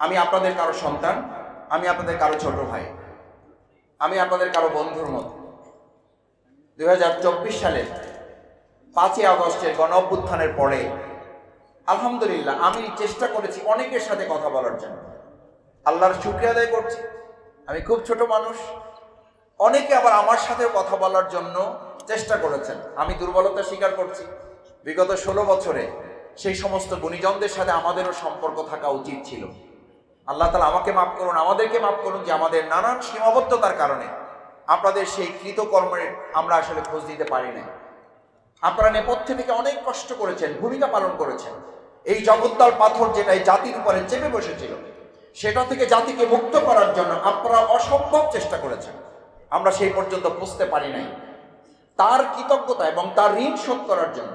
আমি আপনাদের কারও সন্তান, আমি আপনাদের কারও ছোট ভাই, আমি আপনাদের কারও বন্ধুর মতো। দুই সালের পাঁচই আগস্টের গণ অভ্যুত্থানের পরে, আলহামদুলিল্লাহ, আমি চেষ্টা করেছি অনেকের সাথে কথা বলার জন্য। আল্লাহর শুক্রিয়া আদায় করছি। আমি খুব ছোট মানুষ। অনেকে আবার আমার সাথেও কথা বলার জন্য চেষ্টা করেছেন। আমি দুর্বলতা স্বীকার করছি। বিগত ষোলো বছরে সেই সমস্ত গুণীজনদের সাথে আমাদেরও সম্পর্ক থাকা উচিত ছিল। আল্লাহ তালা আমাকে মাফ করুন, আমাদেরকে মাফ করুন যে আমাদের নানান সীমাবদ্ধতার কারণে আপনাদের সেই কৃতকর্মের আমরা আসলে খোঁজ দিতে পারি না আপনারা নেপথ্যে থেকে অনেক কষ্ট করেছেন, ভূমিকা পালন করেছেন। এই জগদ্দল পাথর যেটা এই জাতির উপরে চেপে বসেছিল, সেটা থেকে জাতিকে মুক্ত করার জন্য আপনারা অসম্ভব চেষ্টা করেছেন। আমরা সেই পর্যন্ত বুঝতে পারি নাই। তার কৃতজ্ঞতা এবং তার ঋণ শোধ করার জন্য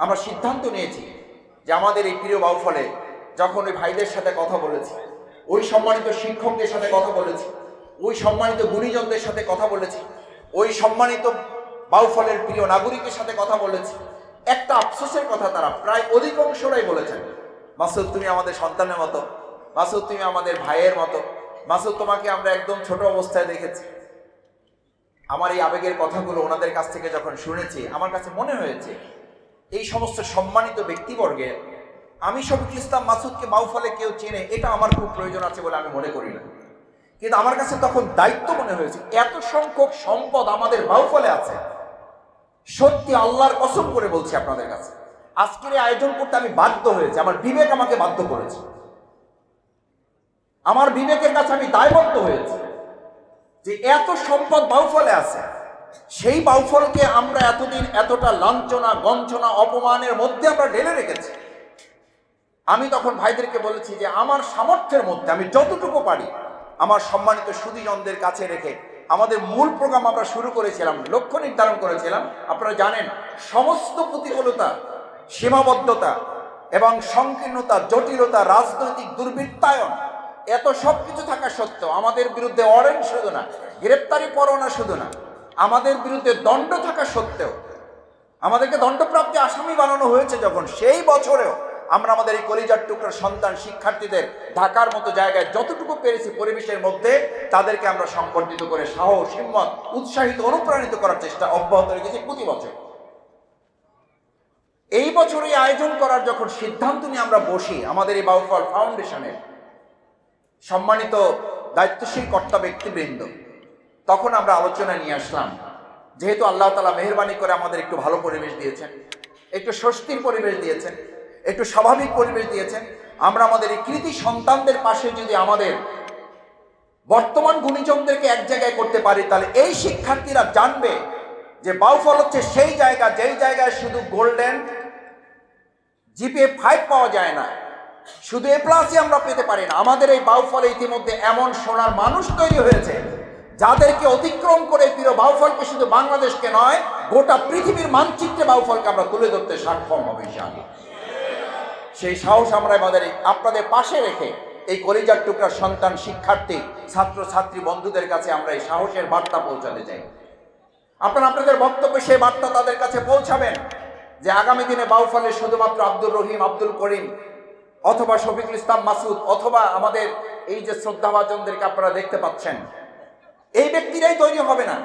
আমরা সিদ্ধান্ত নিয়েছি যে আমাদের এই প্রিয় বাউফলে যখন ওই ভাইদের সাথে কথা বলেছি, ওই সম্মানিত শিক্ষকদের সাথে কথা বলেছি, ওই সম্মানিত গুণীজনদের সাথে কথা বলেছি, ওই সম্মানিত বাউফলের প্রিয় নাগরিকের সাথে কথা বলেছি, একটা আফসোসের কথা তারা প্রায় অধিকাংশরাই বলেছেন। মাসুদ, তুমি আমাদের সন্তানের মতো। মাসুদ, তুমি আমাদের ভাইয়ের মতো। মাসুদ, তোমাকে আমরা একদম ছোট অবস্থায় দেখেছি। আমার এই আবেগের কথাগুলো ওনাদের কাছ থেকে যখন শুনেছি, আমার কাছে মনে হয়েছে, এই সমস্ত সম্মানিত ব্যক্তিবর্গের আমি শফিকুল ইসলাম মাসুদকে মাউফলে কেউ চেনে, এটা আমার খুব প্রয়োজন আছে বলে আমি মনে করি না। কিন্তু আমার কাছে তখন দায়িত্ব মনে হয়েছে, এত সংখ্যক সম্পদ আমাদের বাউফলে আছে। সত্যি আল্লাহর কসম করে বলছি আপনাদের কাছে, আজকের এই আয়োজন করতে আমি বাধ্য হয়েছি, আমার বিবেক আমাকে বাধ্য করেছে। আমার বিবেকের কাছে আমি দায়বদ্ধ হয়েছি যে এত সম্পদ বাউফলে আছে, সেই বাউফলকে আমরা এতদিন এতটা লাঞ্ছনা গঞ্চনা অপমানের মধ্যে আমরা ঢেলে রেখেছি। আমি তখন ভাইদেরকে বলেছি যে আমার সামর্থ্যের মধ্যে আমি যতটুকু পারি আমার সম্মানিত সুদীজনদের কাছে রেখে আমাদের মূল প্রোগ্রাম আমরা শুরু করেছিলাম, লক্ষ্য নির্ধারণ করেছিলাম। আপনারা জানেন, সমস্ত প্রতিকূলতা, সীমাবদ্ধতা এবং সংকীর্ণতা, জটিলতা, রাজনৈতিক দুর্বৃত্তায়ন, এত সব কিছু থাকা সত্ত্বেও আমাদের বিরুদ্ধে অরেঞ্জ শুধু না, গ্রেপ্তারি পরোয়ানা শুধু না, আমাদের বিরুদ্ধে দণ্ড থাকা সত্ত্বেও আমাদেরকে দণ্ডপ্রাপ্তি আসামি বানানো হয়েছে যখন সেই বছরেও আমরা আমাদের এই কলিজার টুকরার সন্তান শিক্ষার্থীদের ঢাকার মতো জায়গায় যতটুকু পেরেছি পরিবেশের মধ্যে, তাদেরকে আমরা সংগঠিত করে সাহস, হিম্মত, উৎসাহিত, অনুপ্রাণিত করার চেষ্টা অব্যাহত রেখেছি প্রতি বছর। এই বছর এই আয়োজন করার যখন সিদ্ধান্ত নিয়ে আমরা বসি, আমাদের এই বাউফল ফাউন্ডেশনের সম্মানিত দায়িত্বশীল কর্তা ব্যক্তিবৃন্দ, তখন আমরা আলোচনা নিয়ে আসলাম, যেহেতু আল্লাহ তালা মেহরবানি করে আমাদের একটু ভালো পরিবেশ দিয়েছেন, একটু স্বস্তির পরিবেশ দিয়েছেন। একটু স্বাভাবিক পরিবেশ দিয়েছেন। আমরা আমাদের এই কৃতি সন্তানদের পাশে যদি আমাদের বর্তমান গুণীজনদেরকে এক জায়গায় করতে পারি, তাহলে এই শিক্ষার্থীরা জানবে যে বাউফল হচ্ছে সেই জায়গা, যেই জায়গায় শুধু গোল্ডেন জিপিএ ফাইভ পাওয়া যায় না, শুধু এ প্লাসই আমরা পেতে পারি না। আমাদের এই বাউফলে ইতিমধ্যে এমন সোনার মানুষ তৈরি হয়েছে, যাদেরকে অতিক্রম করে প্রিয় বাউফলকে শুধু বাংলাদেশকে নয়, গোটা পৃথিবীর মানচিত্রে বাউফলকে আমরা তুলে ধরতে সক্ষম হবে ইনশাআল্লাহ। সেই সাহস আমরা আমাদের আপনাদের পাশে রেখে এই কলিজার টুকরার সন্তান, শিক্ষার্থী ছাত্র ছাত্রী বন্ধুদের কাছে আমরা এই সাহসের বার্তা পৌঁছাতে চাই। আপনারা আপনাদের বক্তব্যে সেই বার্তা তাদের কাছে পৌঁছাবেন যে আগামী দিনে বাউফলে শুধুমাত্র আব্দুর রহিম, আব্দুল করিম অথবা শফিকুল ইসলাম মাসুদ অথবা আমাদের এই যে শ্রদ্ধাভাজনদেরকে আপনারা দেখতে পাচ্ছেন, এই ব্যক্তিরাই তৈরি হবে না,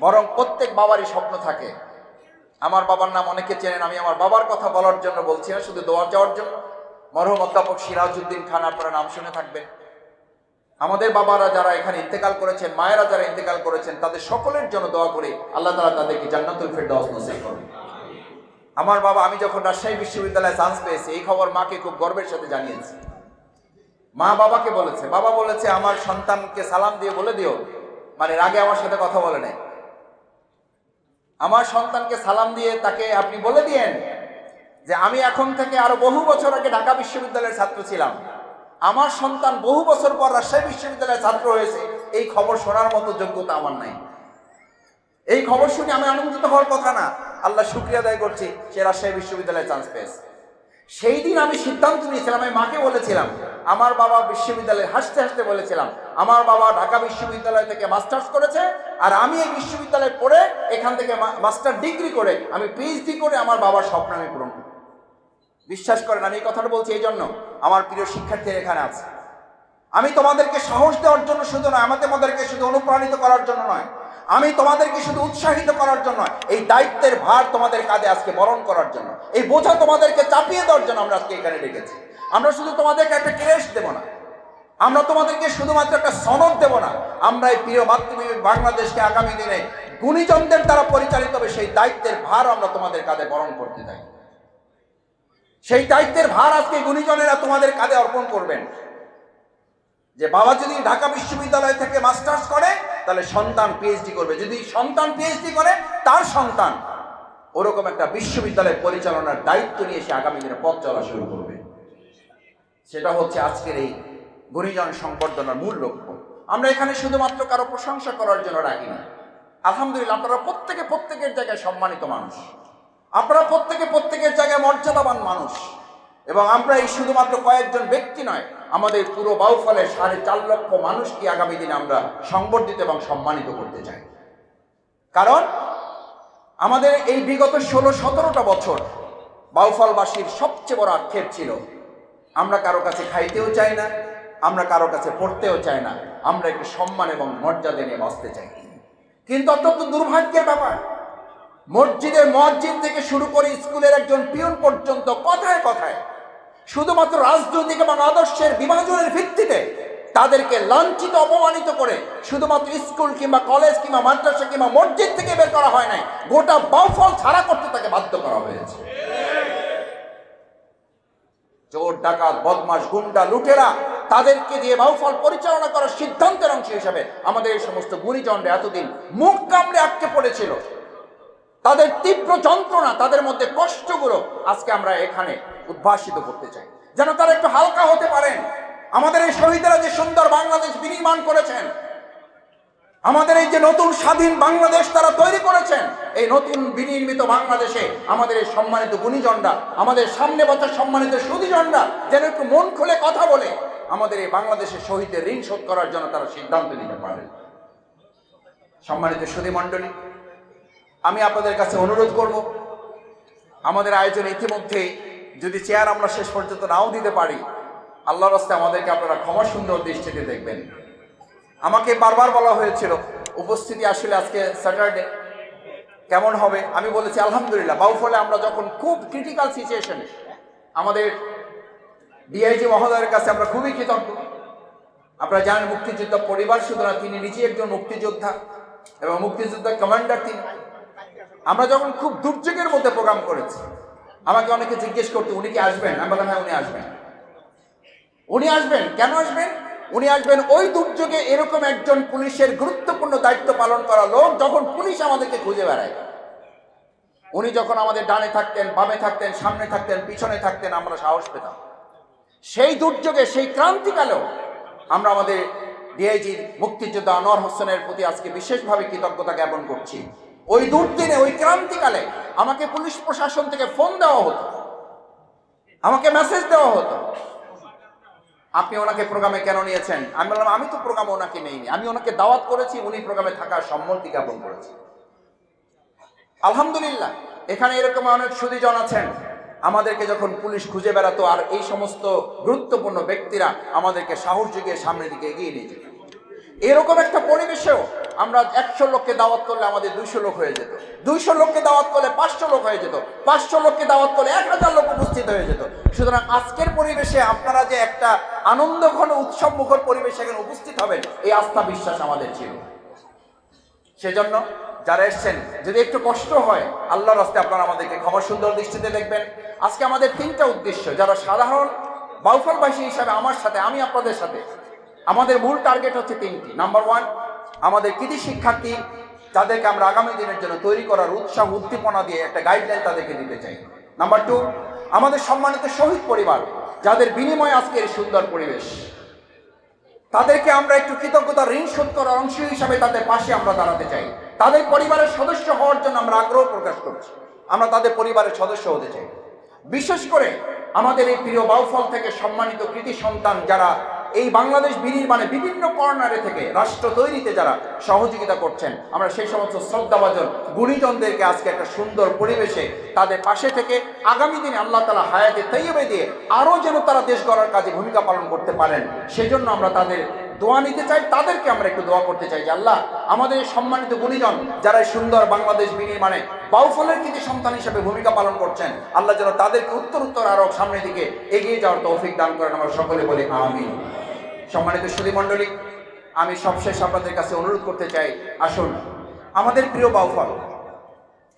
বরং প্রত্যেক বাবারই স্বপ্ন থাকে। আমার বাবার নাম অনেকে চেনেন, আমি আমার বাবার কথা বলার জন্য বলছি না, শুধু দোয়া যাওয়ার জন্য। মরহুম অধ্যাপক সিরাজউদ্দিন খান, আপনারা নাম শুনে থাকবেন। আমাদের বাবারা যারা এখানে ইন্তেকাল করেছেন, মায়েরা যারা ইন্তেকাল করেছেন, তাদের সকলের জন্য দোয়া করে আল্লাহ তালা তাদেরকে জান্নাতুল ফেরদাউস নসিব করুন। আমার বাবা, আমি যখন রাজশাহী বিশ্ববিদ্যালয়ে চান্স পেয়েছি, এই খবর মাকে খুব গর্বের সাথে জানিয়েছি। মা বাবাকে বলেছে, বাবা বলেছে, আমার সন্তানকে সালাম দিয়ে বলে দিও। মানে রাগে আমার সাথে কথা বলে নাই। আমার সন্তানকে সালাম দিয়ে তাকে আপনি বলে দিয়েন যে আমি এখন থেকে আরও বহু বছর আগে ঢাকা বিশ্ববিদ্যালয়ের ছাত্র ছিলাম। আমার সন্তান বহু বছর পর রাজশাহী বিশ্ববিদ্যালয়ের ছাত্র হয়েছে। এই খবর শোনার মতো যোগ্যতা আমার নাই। এই খবর শুনে আমি আনন্দিত হওয়ার কথা না। আল্লাহ শুক্রিয়া আদায় করছি, সে রাজশাহী বিশ্ববিদ্যালয়ে চান্স পেয়েছে। সেই দিন আমি সিদ্ধান্ত নিয়েছিলাম, আমি মাকে বলেছিলাম আমার বাবা বিশ্ববিদ্যালয়ে হাসতে হাসতে বলেছিলাম আমার বাবা ঢাকা বিশ্ববিদ্যালয় থেকে মাস্টার্স করেছে আর আমি এই বিশ্ববিদ্যালয়ে পড়ে এখান থেকে মাস্টার ডিগ্রি করে আমি পিএইচডি করে আমার বাবার স্বপ্ন আমি পূরণ করি। বিশ্বাস করেন আমি এই কথাটা বলছি এই জন্য আমার প্রিয় শিক্ষার্থীরা এখানে আছে। আমি তোমাদেরকে সাহস দেওয়ার জন্য শুধু নয় আমাদের তোমাদেরকে শুধু অনুপ্রাণিত করার জন্য নয় আমি তোমাদেরকে শুধু উৎসাহিত করার জন্য নয়, এই দায়িত্বের ভার তোমাদের কাঁধে আজকে বরণ করার জন্য এই বোঝা তোমাদেরকে চাপিয়ে দেওয়ার জন্য আমরা আজকে এখানে ডেকেছি। আমরা শুধু তোমাদেরকে একটা ক্রেশ দেব না। আমরা তোমাদেরকে শুধুমাত্র একটা সনদ দেব না। আমরা এই প্রিয় মাতৃভূমি বাংলাদেশকে আগামী দিনে গুণীজনদের দ্বারা পরিচালিত হবে, সেই দায়িত্বের ভার আমরা তোমাদের কাঁধে বরণ করতে চাই। সেই দায়িত্বের ভার আজকে গুণীজনেরা তোমাদের কাঁধে অর্পণ করবেন। যে বাবা যদি ঢাকা বিশ্ববিদ্যালয় থেকে মাস্টার্স করে, তাহলে সন্তান পিএইচডি করবে। যদি সন্তান পিএইচডি করে, তার সন্তান ওরকম একটা বিশ্ববিদ্যালয় পরিচালনার দায়িত্ব নিয়ে সে আগামী দিনে পথ চলা শুরু করবে। সেটা হচ্ছে আজকের এই গুণীজন সংবর্ধনার মূল লক্ষ্য। আমরা এখানে শুধুমাত্র কারও প্রশংসা করার জন্য রাখি না আলহামদুলিল্লাহ, আপনারা প্রত্যেকে প্রত্যেকের জায়গায় সম্মানিত মানুষ। আপনারা প্রত্যেকে প্রত্যেকের জায়গায় মর্যাদাবান মানুষ। এবং আমরা এই শুধুমাত্র কয়েকজন ব্যক্তি নয়, আমাদের পুরো বাউফলে সাড়ে চার লক্ষ মানুষকে আগামী দিনে আমরা সংবর্ধিত এবং সম্মানিত করতে চাই। কারণ আমাদের এই বিগত ষোলো সতেরোটা বছর বাউফলবাসীর সবচেয়ে বড় আক্ষেপ ছিল আমরা কারও কাছে খাইতেও চাই না, আমরা কারও কাছে পড়তেও চাই না, আমরা একটু সম্মান এবং মর্যাদা নিয়ে বাঁচতে চাই। কিন্তু অত্যন্ত দুর্ভাগ্যের ব্যাপার মসজিদের মসজিদ থেকে শুরু করে স্কুলের একজন পিয়ন পর্যন্ত কথায় কথায় শুধুমাত্র রাজনৈতিক এবং আদর্শের বিভাজনের ভিত্তিতে তাদেরকে লাঞ্ছিত, অপমানিত করে শুধুমাত্র স্কুল কিংবা কলেজ কিংবা মাদ্রাসা কিংবা মসজিদ থেকে বের করা হয় নাই, গোটা বাউফল ছাড়া করতে তাকে বাধ্য করা হয়েছে। চোর ডাকাত বদমাস গুন্ডা, লুটেরা তাদেরকে দিয়ে বাউফল পরিচালনা করার সিদ্ধান্তের অংশ হিসাবে আমাদের এই সমস্ত গুণীজনরা এতদিন মুখ কামড়ে আটকে পড়েছিল। তাদের তীব্র যন্ত্রণা, তাদের মধ্যে কষ্টগুলো আজকে আমরা এখানে উদ্ভাসিত করতে চাই। যেন তারা একটু হালকা হতে পারেন। আমাদের এই শহীদেরা যে সুন্দর বাংলাদেশ বিনির্মাণ করেছেন আমাদের এই যে নতুন স্বাধীন বাংলাদেশ তারা তৈরি করেছেন, এই নতুন বিনির্মিত বাংলাদেশে আমাদের এই সম্মানিত গুণীজনরা, আমাদের সামনে বছর সম্মানিত সুদীজনরা যেন একটু মন খুলে কথা বলে, আমাদের এই বাংলাদেশের শহীদের ঋণ শোধ করার জন্য তারা সিদ্ধান্ত নিতে পারেন। সম্মানিত সুদী মণ্ডলী আমি আপনাদের কাছে অনুরোধ করব, আমাদের আয়োজন ইতিমধ্যে, যদি চেয়ার আমরা শেষ পর্যন্ত নাও দিতে পারি, আল্লাহর রাস্তে আমাদেরকে আপনারা ক্ষমা সুন্দর দৃষ্টিতে দেখবেন। আমাকে বারবার বলা হয়েছিল, উপস্থিতি আসলে আজকে স্যাটারডে কেমন হবে? আমি বলেছি, আলহামদুলিল্লাহ। বাউফলে আমরা যখন খুব ক্রিটিক্যাল সিচুয়েশনে আমাদের ডিআইজি মহোদয়ের কাছে আমরা খুবই কৃতজ্ঞ। আপনারা জানেন, মুক্তিযোদ্ধা পরিবার না তিনি নিজে একজন মুক্তিযোদ্ধা এবং মুক্তিযোদ্ধা কমান্ডার তিনি। আমরা যখন খুব দুর্যোগের মধ্যে প্রোগ্রাম করেছি, আমাকে অনেকে জিজ্ঞেস করতো, উনি কি আসবেন? আমি বললাম হ্যাঁ উনি আসবেন। উনি আসবেন? কেন আসবেন? উনি আসবেন ওই দুর্যোগে এরকম একজন পুলিশের গুরুত্বপূর্ণ দায়িত্ব পালন করা লোক যখন পুলিশ আমাদেরকে খুঁজে বেড়ায়। উনি যখন আমাদের ডানে থাকতেন, বামে থাকতেন, সামনে থাকতেন, পিছনে থাকতেন, আমরা সাহস পেতাম। সেই দুর্যোগে, সেই ক্রান্তিকালেও আমরা আমাদের ডিআইজি মুক্তিযোদ্ধা আনোয়ার হোসেনের প্রতি আজকে বিশেষভাবে কৃতজ্ঞতা জ্ঞাপন করছি। ওই দুর্দিনে, ওই ক্রান্তিকালে আমাকে পুলিশ প্রশাসন থেকে ফোন দেওয়া হতো। আমাকে মেসেজ দেওয়া হতো। আপনি ওনাকে প্রোগ্রামে কেন নিয়েছেন? আমি বললাম, আমি তো প্রোগ্রামে ওনাকে নেইনি। আমি ওনাকে দাওয়াত করেছি, উনি প্রোগ্রামে থাকার সম্মতি জ্ঞাপন করেছি। আলহামদুলিল্লাহ, এখানে এরকম অনেক সুদীজন আছেন। আমাদেরকে যখন পুলিশ খুঁজে বেড়াতো, আর এই সমস্ত গুরুত্বপূর্ণ ব্যক্তিরা আমাদেরকে সাহস যুগিয়ে সামনের দিকে এগিয়ে নিয়ে যেত। এরকম একটা পরিবেশেও আমরা একশো লোককে দাওয়াত করলে আমাদের দুইশো লোক হয়ে যেত। দুইশো লোককে দাওয়াত করলে পাঁচশো লোক হয়ে যেত। পাঁচশো লোককে দাওয়াত করলে এক হাজার লোক উপস্থিত হয়ে যেত। সুতরাং আজকের পরিবেশে আপনারা যে একটা আনন্দ ঘন উৎসব মুখর পরিবেশে এখানে উপস্থিত হবেন, এই আস্থা বিশ্বাস আমাদের ছিল। সেজন্য যারা এসছেন, যদি একটু কষ্ট হয়, আল্লাহর রাস্তে আপনারা আমাদেরকে ক্ষমা সুন্দর দৃষ্টিতে দেখবেন। আজকে আমাদের তিনটা উদ্দেশ্য, যারা সাধারণ বাউফলবাসী হিসাবে আমার সাথে, আমি আপনাদের সাথে আমাদের মূল টার্গেট হচ্ছে তিনটি। নাম্বার ওয়ান আমাদের কৃতি শিক্ষার্থী যাদেরকে আমরা আগামী দিনের জন্য তৈরি করার উৎসাহ, উদ্দীপনা দিয়ে একটা গাইডলাইন তাদেরকে দিতে চাই। নাম্বার টু আমাদের সম্মানিত শহীদ পরিবার, যাদের বিনিময়ে আজকের সুন্দর পরিবেশ। তাদেরকে আমরা একটু কৃতজ্ঞতা, ঋণ শোধ করার অংশ হিসাবে তাদের পাশে আমরা দাঁড়াতে চাই। তাদের পরিবারের সদস্য হওয়ার জন্য আমরা আগ্রহ প্রকাশ করছি। আমরা তাদের পরিবারের সদস্য হতে চাই। বিশেষ করে আমাদের এই প্রিয় বাউফল থেকে সম্মানিত কৃতি সন্তান যারা এই বাংলাদেশ বিনির্মাণে বিভিন্ন কর্নারে থেকে রাষ্ট্র তৈরিতে যারা সহযোগিতা করছেন, আমরা সেই সমস্ত শ্রদ্ধাভাজন গুণীজনদেরকে আজকে একটা সুন্দর পরিবেশে তাদের পাশে থেকে আগামী দিনে আল্লাহ তালা হায়াতে তৈবে দিয়ে আরও যেন তারা দেশ গড়ার কাজে ভূমিকা পালন করতে পারেন, সেজন্য আমরা তাদের দোয়া নিতে চাই। তাদেরকে আমরা একটু দোয়া করতে চাই যে, আল্লাহ, আমাদের সম্মানিত গুণীজন যারা সুন্দর বাংলাদেশ বিনির্মাণে বাউফলের কৃতি সন্তান হিসেবে ভূমিকা পালন করছেন, আল্লাহ যেন তাদেরকে উত্তর উত্তর আরও সামনের দিকে এগিয়ে যাওয়ার তৌফিক দান করেন। আমরা সকলে বলি আমিন। সম্মানিত সুদী মণ্ডলী, আমি সবশেষ আপনাদের কাছে অনুরোধ করতে চাই, আসুন, আমাদের প্রিয় বাউফল।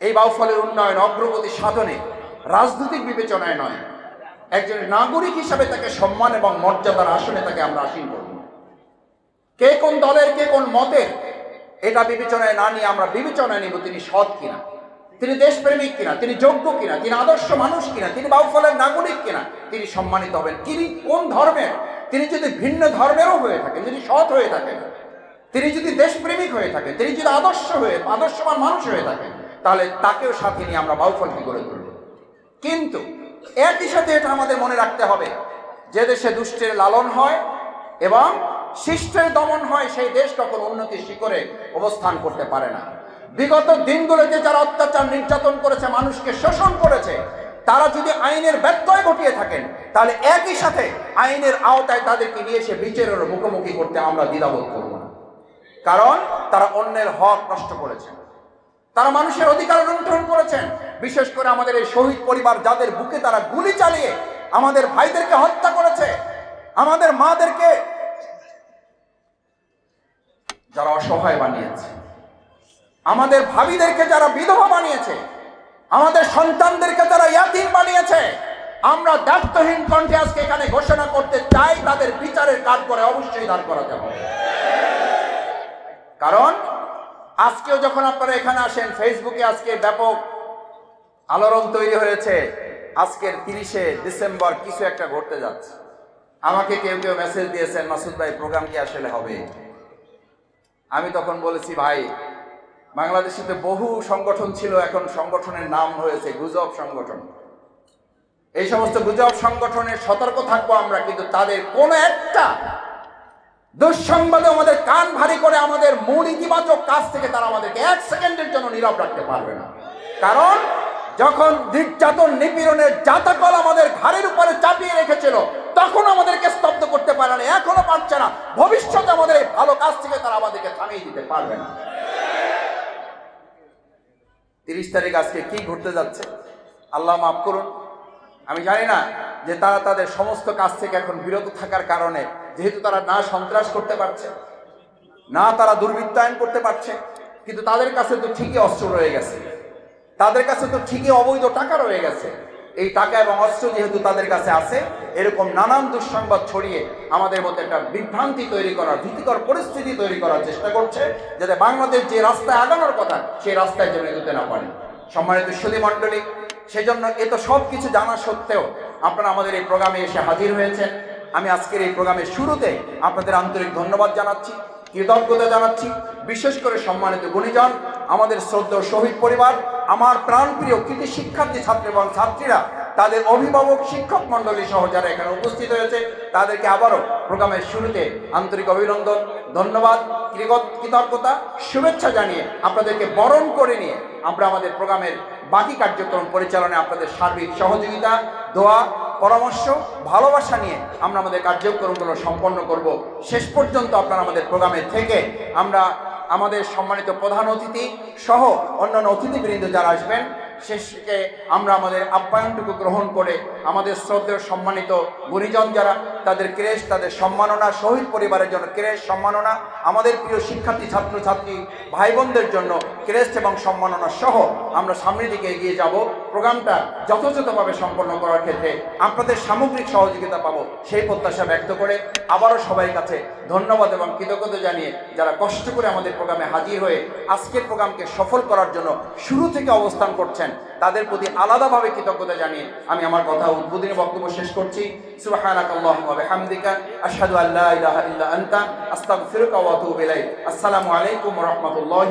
এই বাউফলের উন্নয়ন অগ্রগতি সাধনে রাজনৈতিক বিবেচনায় নয়, একজন নাগরিক হিসাবে তাকে সম্মান এবং মর্যাদার আসনে তাকে আমরা আসীন করব। কে কোন দলের, কে কোন মতের, এটা বিবেচনায় না নিয়ে আমরা বিবেচনায় নিব তিনি সৎ কিনা, তিনি দেশপ্রেমিক কিনা, তিনি যোগ্য কিনা, তিনি আদর্শ মানুষ কিনা, তিনি বাউফলের নাগরিক কিনা, তিনি সম্মানিত হবেন। তিনি কোন ধর্মের তিনি যদি ভিন্ন ধর্মেরও হয়ে থাকেন যদি সৎ হয়ে থাকেন, তিনি যদি দেশপ্রেমিক হয়ে থাকেন, তিনি যদি আদর্শ হয়ে, আদর্শবান মানুষ হয়ে থাকেন, তাহলে তাকেও সাথে নিয়ে আমরা বাউফলকে গড়ে তুলব। কিন্তু একই সাথে এটা আমাদের মনে রাখতে হবে, যে দেশে দুষ্টের লালন হয় এবং শিষ্টের দমন হয়, সেই দেশ তখন উন্নতির শিখরে অবস্থান করতে পারে না। বিগত দিনগুলোতে যারা অত্যাচার, নির্যাতন করেছে, মানুষকে শোষণ করেছে তারা যদি আইনের ব্যত্যয় ঘটিয়ে থাকেন, তাহলে একই সাথে আইনের আওতায় তাদেরকে নিয়ে এসে বিচারের মুখোমুখি করতে আমরা দ্বিধাবোধ করব না। কারণ তারা অন্যের হক নষ্ট করেছেন। তারা মানুষের অধিকার লুণ্ঠন করেছেন। বিশেষ করে আমাদের এই শহীদ পরিবার যাদের বুকে তারা গুলি চালিয়ে আমাদের ভাইদেরকে হত্যা করেছে, আমাদের মাদেরকে যারা অসহায় বানিয়েছে, আমাদের ভাবিদেরকে যারা বিধবা বানিয়েছে আমাদের সন্তানদেরকে যারা ইয়াতিম বানিয়েছে। আমরা দায়িত্বহীন কণ্ঠে আজকে এখানে ঘোষণা করতে চাই, তাদের বিচারের কাজ করে অবশ্যই দাঁড় করাতে হবে। কারণ, আজকেও যখন আপনারা এখানে আসেন, ফেসবুকে আজকে ব্যাপক আলোড়ন তৈরি হয়েছে। আজকের তিরিশে ডিসেম্বর কিছু একটা ঘটতে যাচ্ছে। আমাকে কেউ কেউ মেসেজ দিয়েছেন, মাসুদ ভাই প্রোগ্রাম কি আসলে হবে? আমি তখন বলেছি, ভাই বাংলাদেশে বহু সংগঠন ছিল, এখন সংগঠনের নাম হয়েছে গুজব সংগঠন। এই সমস্ত গুজব সংগঠনের সতর্ক থাকব আমরা, কিন্তু তাদের কোন একটা দুঃসংবাদে আমাদের কান ভারী করে আমাদের মূল ইতিবাচক কাজ থেকে তারা আমাদেরকে এক সেকেন্ডের জন্য নীরব রাখতে পারবে না। কারণ যখন নির্যাতন, নিপীড়নের জাতাকল আমাদের ঘাড়ের উপরে চাপিয়ে রেখেছিল, তখন আমাদেরকে স্তব্ধ করতে পারে না, এখনও পারছে না। ভবিষ্যতে আমাদের এই ভালো কাজ থেকে তারা আমাদেরকে থামিয়ে দিতে পারবে না। তিরিশ তারিখ আজকে কি ঘটতে যাচ্ছে? আল্লাহ মাফ করুন। আমি জানি না যে তারা তাদের সমস্ত কাজ থেকে এখন বিরত থাকার কারণে যেহেতু তারা না সন্ত্রাস করতে পারছে, না তারা দুর্বৃত্তায়ন করতে পারছে, কিন্তু তাদের কাছে তো ঠিকই অস্ত্র রয়ে গেছে। তাদের কাছে তো ঠিকই অবৈধ টাকা রয়ে গেছে। এই টাকা এবং অস্ত্র যেহেতু তাদের কাছে আছে, এরকম নানান দুঃসংবাদ ছড়িয়ে আমাদের মধ্যে একটা বিভ্রান্তি তৈরি করার, ভীতিকর পরিস্থিতি তৈরি করার চেষ্টা করছে, যাতে বাংলাদেশ যে রাস্তায় আগানোর কথা, সেই রাস্তায় যেন এগোতে না পারে। সম্মানিত সুদী মণ্ডলী, সেজন্য এ তো সব কিছু জানা সত্ত্বেও আপনারা আমাদের এই প্রোগ্রামে এসে হাজির হয়েছেন। আমি আজকের এই প্রোগ্রামের শুরুতে আপনাদের আন্তরিক ধন্যবাদ জানাচ্ছি, কৃতজ্ঞতা জানাচ্ছি। বিশেষ করে সম্মানিত গুণীজন, আমাদের শ্রদ্ধেয় শহীদ পরিবার আমার প্রাণপ্রিয় কৃতি শিক্ষার্থী ছাত্র এবং ছাত্রীরা, তাদের অভিভাবক শিক্ষক মণ্ডলী সহ যারা এখানে উপস্থিত হয়েছে, তাদেরকে আবারও প্রোগ্রামের শুরুতে আন্তরিক অভিনন্দন, ধন্যবাদ, কৃতজ্ঞ- কৃতজ্ঞতা, শুভেচ্ছা জানিয়ে আপনাদেরকে বরণ করে নিয়ে আমরা আমাদের প্রোগ্রামের বাকি কার্যক্রম পরিচালনায় আপনাদের সার্বিক সহযোগিতা, দোয়া, পরামর্শ, ভালোবাসা নিয়ে আমরা আমাদের কার্যক্রমগুলো সম্পন্ন করব। শেষ পর্যন্ত আপনারা আমাদের প্রোগ্রামে থেকে আমরা আমাদের সম্মানিত প্রধান অতিথি সহ অন্যান্য অতিথিবৃন্দ যারা আসবেন শেষকে আমরা আমাদের আপ্যায়নটুকু গ্রহণ করে আমাদের শ্রদ্ধেয় সম্মানিত গুণীজন যারা, তাদের ক্রেশ, তাদের সম্মাননা, শহীদ পরিবারের জন্য ক্রেশ সম্মাননা, আমাদের প্রিয় শিক্ষার্থী, ছাত্রছাত্রী ভাই বোনদের জন্য ক্রেস্ট এবং সম্মাননা সহ আমরা সামনের দিকে এগিয়ে যাব। প্রোগ্রামটা যথাযথভাবে সম্পন্ন করার ক্ষেত্রে আপনাদের সামগ্রিক সহযোগিতা পাবো সেই প্রত্যাশা ব্যক্ত করে আবারও সবাই কাছে ধন্যবাদ এবং কৃতজ্ঞতা জানিয়ে যারা কষ্ট করে আমাদের প্রোগ্রামে হাজির হয়ে আজকের প্রোগ্রামকে সফল করার জন্য শুরু থেকে অবস্থান করছেন তাদের প্রতি আলাদাভাবে কৃতজ্ঞতা জানিয়ে আমি আমার কথা উদ্বোধনী বক্তব্য শেষ করছি। সুবহানাকাল্লাহুম্মা ওয়া বিহামদিকা, আশহাদু আল্লা ইলাহা ইল্লা আনতা, আস্তাগফিরুকা ওয়া আতুবু ইলাইক। আসসালামু আলাইকুম রহমতুল্লাহ